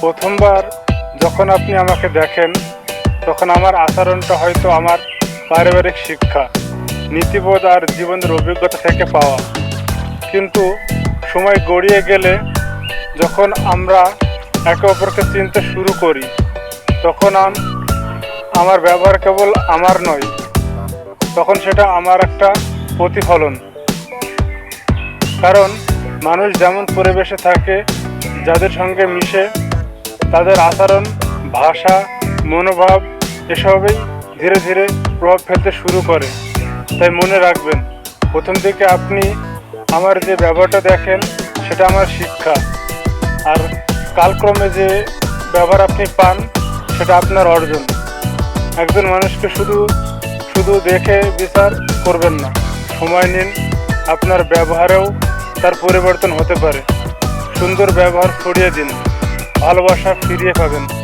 প্রথমবার যখন আপনি আমাকে দেখেন, তখন আমার আচরণটা হয়তো আমার পারিবারিক শিক্ষা, নীতিবোধ আর জীবনের অভিজ্ঞতা থেকে পাওয়া। কিন্তু সময় গড়িয়ে গেলে যখন আমরা একে অপরকে চিনতে শুরু করি, তখন আম- আমার ব্যবহার কেবল আমার নয়, তখন সেটা আমার একটা প্রতিফলন। কারণ মানুষ যেমন পরিবেশে থাকে, যাদের সঙ্গে মিশে তাদের আচরণ, ভাষা, মনোভাব এসবই ধীরে ধীরে প্রভাব ফেলতে শুরু করে। তাই মনে রাখবেন, প্রথম দিকে আপনি আমার যে ব্যবহারটা দেখেন, সেটা আমার শিক্ষা। আর কালক্রমে যে ব্যবহার আপনি পান, সেটা আপনার অর্জন। একজন মানুষকে শুধু শুধু দেখে বিচার করবেন না। সময় নিন, আপনার ব্যবহারেও তার পরিবর্তন হতে পারে। সুন্দর ব্যবহার ছড়িয়ে দিন। ভালোবাসা ফিরিয়ে পাবেন।